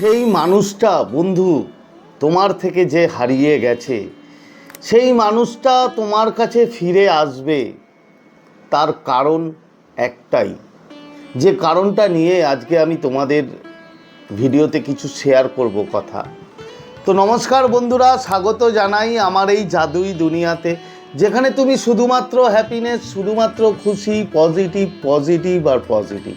সেই মানুষটা, বন্ধু, তোমার থেকে যে হারিয়ে গেছে, সেই মানুষটা তোমার কাছে ফিরে আসবে, তার কারণ একটাই। যে কারণটা নিয়ে আজকে আমি তোমাদের ভিডিওতে কিছু শেয়ার করব কথা। তো নমস্কার বন্ধুরা, স্বাগত জানাই আমার এই জাদুই দুনিয়াতে, যেখানে তুমি শুধুমাত্র হ্যাপিনেস শুধুমাত্র খুশি পজিটিভ পজিটিভ আর পজিটিভ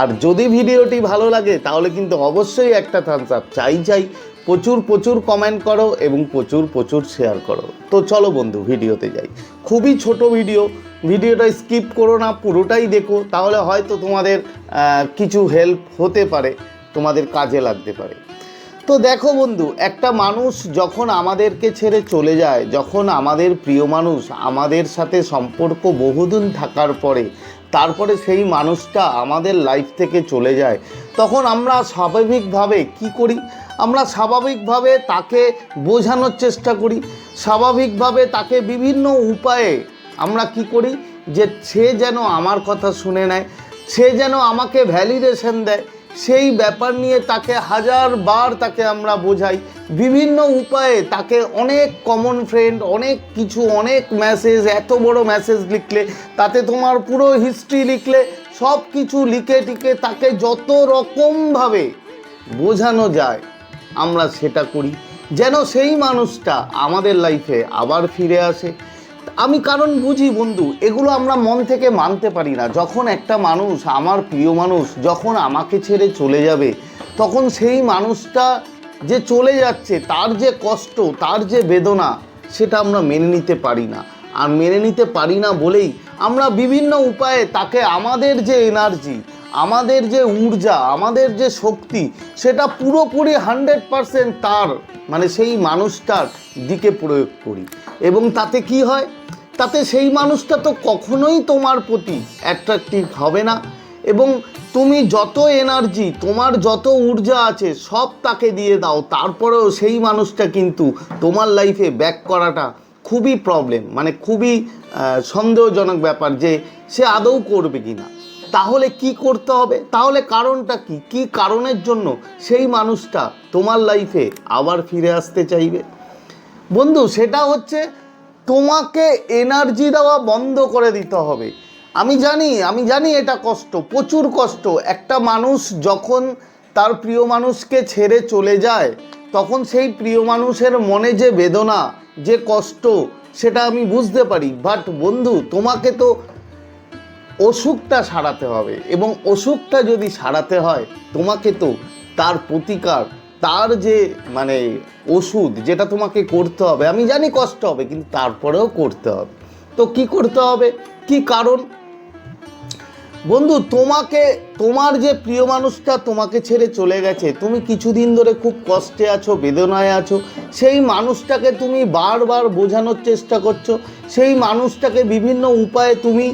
আর যদি ভিডিওটি ভালো লাগে, তাহলে কিন্তু অবশ্যই একটা থামস আপ চাই চাই, প্রচুর প্রচুর কমেন্ট করো এবং প্রচুর প্রচুর শেয়ার করো। তো চলো বন্ধু, ভিডিওতে যাই। খুবই ছোট ভিডিও ভিডিওটা স্কিপ করো না, পুরোটাই দেখো, তাহলে হয়তো তোমাদের কিছু হেল্প হতে পারে, তোমাদের কাজে লাগতে পারে। তো দেখো বন্ধু, একটা মানুষ যখন আমাদেরকে ছেড়ে চলে যায়, যখন আমাদের প্রিয় মানুষ আমাদের সাথে সম্পর্ক বহুদিন থাকার পরে তারপরে সেই মানুষটা আমাদের লাইফ থেকে চলে যায়। তখন আমরা স্বাভাবিকভাবে কি করি? আমরা স্বাভাবিকভাবে তাকে বোঝানোর চেষ্টা করি। স্বাভাবিকভাবে তাকে বিভিন্ন উপায়ে আমরা কি করি? যে সে যেন আমার কথা শুনে নেয়, সে যেন আমাকে ভ্যালিডেশন দেয়। সেই ব্যাপার নিয়ে তাকে হাজার বার তাকে আমরা বোঝাই। বিভিন্ন উপায়ে তাকে অনেক কমন ফ্রেন্ড অনেক কিছু, অনেক মেসেজ এত বড় মেসেজ লিখলে, তাতে তোমার পুরো হিস্ট্রি লিখলে সব কিছু লিখে টিকে তাকে যত রকমভাবে বোঝানো যায়, আমরা সেটা করি। যেন সেই মানুষটা আমাদের লাইফে আবার ফিরে আসে। আমি কারণ বুঝি বন্ধু, এগুলো আমরা মন থেকে মানতে পারি না। যখন একটা মানুষ, আমার প্রিয় মানুষ, যখন আমাকে ছেড়ে চলে যাবে, তখন সেই মানুষটা যে চলে যাচ্ছে, তার যে কষ্ট, তার যে বেদনা, সেটা আমরা মেনে নিতে পারি না। আর মেনে নিতে পারি না বলেই আমরা বিভিন্ন উপায়ে তাকে আমাদের যে এনার্জি আমাদের যে ঊর্জা, আমাদের যে শক্তি, সেটা পুরোপুরি হান্ড্রেড পারসেন্ট তার মানে সেই মানুষটার দিকে প্রয়োগ করি। এবং তাতে কি হয়? তাতে সেই মানুষটা তো কখনোই তোমার প্রতি অ্যাট্রাকটিভ হবে না। এবং তুমি যত এনার্জি তোমার যত ঊর্জা আছে, সব তাকে দিয়ে দাও। তারপরেও সেই মানুষটা কিন্তু তোমার লাইফে ব্যাক করাটা খুবই প্রবলেম মানে খুবই সন্দেহজনক ব্যাপার যে সে আদৌ করবে কি না তাহলে কি করতে হবে? তাহলে কারণটা কি? কি কারণের জন্য সেই মানুষটা তোমার লাইফে আবার ফিরে আসতে চাইবে? বন্ধু, সেটা হচ্ছে তোমাকে এনার্জি দেওয়া বন্ধ করে দিতে হবে। আমি জানি আমি জানি এটা কষ্ট, প্রচুর কষ্ট। একটা মানুষ যখন তার প্রিয় মানুষকে ছেড়ে চলে যায়, তখন সেই প্রিয় মানুষের মনে যে বেদনা, যে কষ্ট, সেটা আমি বুঝতে পারি। বাট বন্ধু, তোমাকে তো অসুখটা সারাতে হবে এবং অসুখটা যদি সারাতে হয়, তোমাকে তো তার প্রতিকার, তার যে মানে ওষুধ যেটা তোমাকে করতে হবে, আমি জানি কষ্ট হবে কিন্তু তারপরেও করতে হবে। তো কি করতে হবে? কি কারণ? বন্ধু, তোমাকে, তোমার যে প্রিয় মানুষটা তোমাকে ছেড়ে চলে গেছে, তুমি কিছুদিন ধরে খুব কষ্টে আছো, বেদনায় আছো, সেই মানুষটাকে তুমি বারবার বোঝানোর চেষ্টা করছ, সেই মানুষটাকে বিভিন্ন উপায়ে তুমি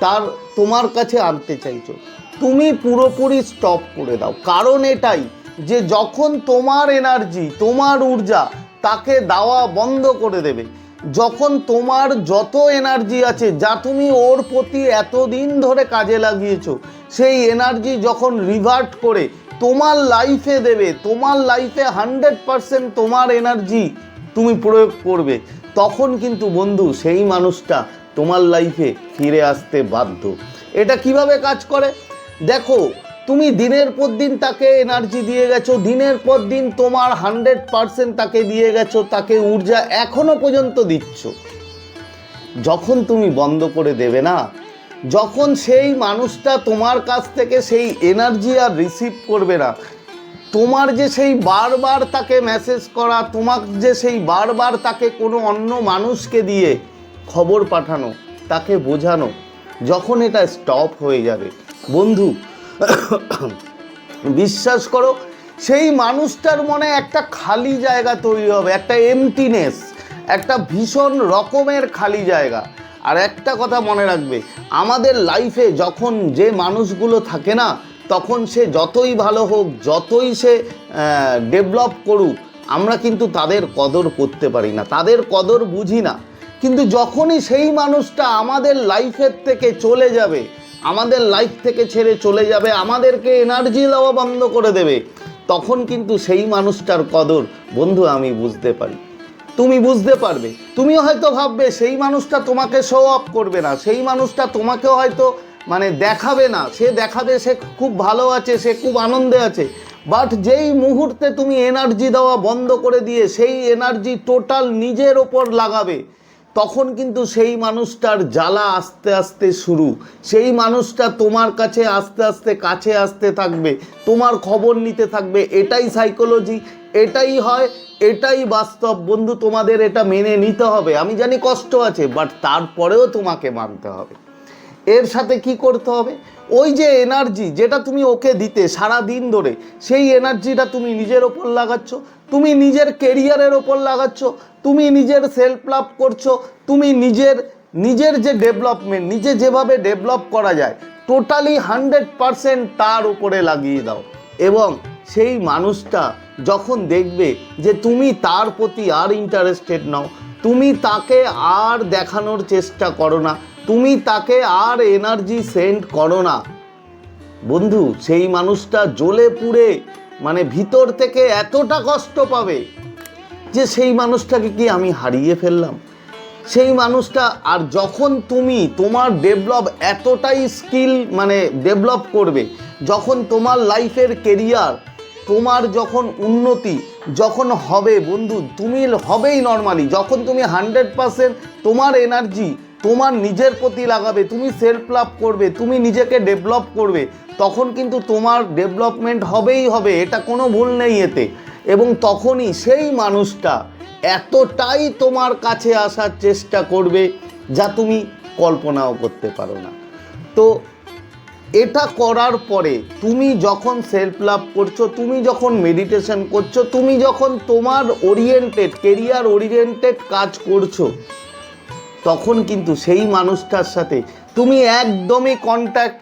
তার তোমার কাছে আনতে চাইছো। তুমি পুরোপুরি স্টপ করে দাও। কারণ এটাই যে যখন তোমার এনার্জি তোমার ঊর্জা তাকে দেওয়া বন্ধ করে দেবে। যখন তোমার যত এনার্জি আছে, যা তুমি ওর প্রতি এতদিন ধরে কাজে লাগিয়েছো, সেই এনার্জি যখন রিভার্ট করে তোমার লাইফে দেবে, তোমার লাইফে হান্ড্রেড পারসেন্ট তোমার এনার্জি তুমি প্রয়োগ করবে, তখন কিন্তু বন্ধু সেই মানুষটা তোমার লাইফে ফিরে আসতে বাধ্য। এটা কীভাবে কাজ করে? দেখো, তুমি দিনের পর দিন তাকে এনার্জি দিয়ে গেছো, দিনের পর দিন তোমার হান্ড্রেড পারসেন্ট তাকে দিয়ে গেছো, তাকে ঊর্জা এখনও পর্যন্ত দিচ্ছ। যখন তুমি বন্ধ করে দেবে না, যখন সেই মানুষটা তোমার কাছ থেকে সেই এনার্জি আর রিসিভ করবে না, তোমার যে সেই বারবার তাকে মেসেজ করা, তোমার যে সেই বারবার তাকে কোনো অন্য মানুষকে দিয়ে খবর পাঠানো, তাকে বোঝানো, যখন এটা স্টপ হয়ে যাবে। বন্ধু, বিশ্বাস করো, সেই মানুষটার মনে একটা খালি জায়গা তৈরি হবে, একটা এমটিনেস একটা ভীষণ রকমের খালি জায়গা। আর একটা কথা মনে রাখবে, আমাদের লাইফে যখন যে মানুষগুলো থাকে না, তখন সে যতই ভালো হোক, যতই সে ডেভেলপ করুক, আমরা কিন্তু তাদের কদর করতে পারি না, তাদের কদর বুঝি না। কিন্তু যখনই সেই মানুষটা আমাদের লাইফের থেকে চলে যাবে, আমাদের লাইফ থেকে ছেড়ে চলে যাবে, আমাদেরকে এনার্জি দেওয়া বন্ধ করে দেবে, তখন কিন্তু সেই মানুষটার কদর, বন্ধু, আমি বুঝতে পারি। তুমি বুঝতে পারবে। তুমিও হয়তো ভাববে, সেই মানুষটা তোমাকে শো অফ করবে না, সেই মানুষটা তোমাকেও হয়তো মানে দেখাবে না। সে দেখাবে, সে খুব ভালো আছে, সে খুব আনন্দে আছে। বাট যেই মুহূর্তে তুমি এনার্জি দেওয়া বন্ধ করে দিয়ে, সেই এনার্জি টোটাল নিজের ওপর লাগাবে তখন কিন্তু সেই মানুষটার জ্বালা আস্তে আস্তে শুরু। সেই মানুষটা তোমার কাছে আস্তে আস্তে, কাছে আসতে থাকবে, তোমার খবর নিতে থাকবে। এটাই সাইকোলজি এটাই হয়, এটাই বাস্তব। বন্ধু, তোমাদের এটা মেনে নিতে হবে। আমি জানি কষ্ট আছে বাট তারপরেও তোমাকে মানতে হবে। এর সাথে কি করতে হবে? ওই যে এনার্জি যেটা তুমি ওকে দিতে সারা দিন ধরে, সেই এনার্জিটা তুমি নিজের ওপর লাগাচ্ছ, তুমি নিজের কেরিয়ারের ওপর লাগাচ্ছ, তুমি নিজের সেলফ লাভ করছ, তুমি নিজের নিজের যে ডেভেলপমেন্ট নিজে যেভাবে ডেভেলপ করা যায় টোটালি হান্ড্রেড পারসেন্ট তার উপরে লাগিয়ে দাও। এবং সেই মানুষটা যখন দেখবে যে তুমি তার প্রতি আর ইন্টারেস্টেড নাও, তুমি তাকে আর দেখানোর চেষ্টা করো না তুমি তাকে আর এনার্জি সেন্ড করো না। বন্ধু, সেই মানুষটা জ্বলে পুড়ে মানে ভিতর থেকে এতটা কষ্ট পাবে যে সেই মানুষটাকে কি আমি হারিয়ে ফেললাম? সেই মানুষটা, আর যখন তুমি তোমার ডেভেলপ এতটাই স্কিল মানে ডেভেলপ করবে, যখন তোমার লাইফের কেরিয়ার তোমার যখন উন্নতি, যখন হবে, বন্ধু, তুমি হবেই নর্মালি যখন তুমি হান্ড্রেড পারসেন্ট তোমার এনার্জি তোমার নিজের প্রতি লাগাবে, তুমি সেলফ লাভ করবে, তুমি নিজেকে ডেভেলপ করবে, তখন কিন্তু তোমার ডেভেলপমেন্ট হবেই হবে, এটা কোনো ভুল নেই এতে। এবং তখনই সেই মানুষটা এতটাই তোমার কাছে আসার চেষ্টা করবে যা তুমি কল্পনাও করতে পারো না। তো এটা করার পরে তুমি যখন সেলফ লাভ করছ, তুমি যখন মেডিটেশন করছ, তুমি যখন তোমার ওরিয়েন্টেড কেরিয়ার ওরিয়েন্টেড কাজ করছ তখন কিন্তু সেই মানুষটার সাথে তুমি একদমই কন্ট্যাক্ট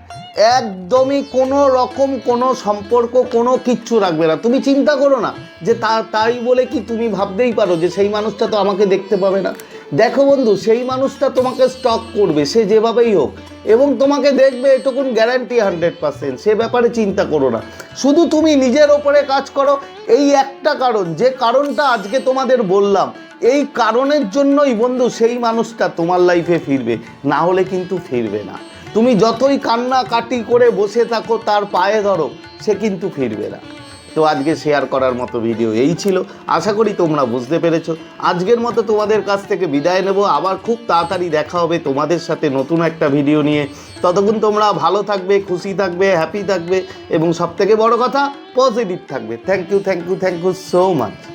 একদমই কোনো রকম কোনো সম্পর্ক, কোনো কিচ্ছু রাখবে না। তুমি চিন্তা করো না যে তা, তাই বলে কি তুমি ভাবতেই পারো যে সেই মানুষটা তো আমাকে দেখতে পাবে না। দেখো বন্ধু, সেই মানুষটা তোমাকে স্টক করবে, সে যেভাবেই হোক, এবং তোমাকে দেখবে এটুকুন গ্যারান্টি হান্ড্রেড পার্সেন্ট সে ব্যাপারে চিন্তা করো না। শুধু তুমি নিজের ওপরে কাজ করো, এই একটা কারণ, যে কারণটা আজকে তোমাদের বললাম এই কারণের জন্যই বন্ধু সেই মানুষটা তোমার লাইফে ফিরবে, না হলে কিন্তু ফিরবে না। তুমি যতই কান্না কাটি করে বসে থাকো, তার পায়ে ধরো, সে কিন্তু ফিরবে না। তো আজকে শেয়ার করার মতো ভিডিও এই ছিল। আশা করি তোমরা বুঝতে পেরেছ। আজকের মতো তোমাদের কাছ থেকে বিদায় নেব। আবার খুব তাড়াতাড়ি দেখা হবে তোমাদের সাথে নতুন একটা ভিডিও নিয়ে। ততক্ষণ তোমরা ভালো থাকবে, খুশি থাকবে হ্যাপি থাকবে এবং সবথেকে বড় কথা পজিটিভ থাকবে। Thank you thank you thank you so much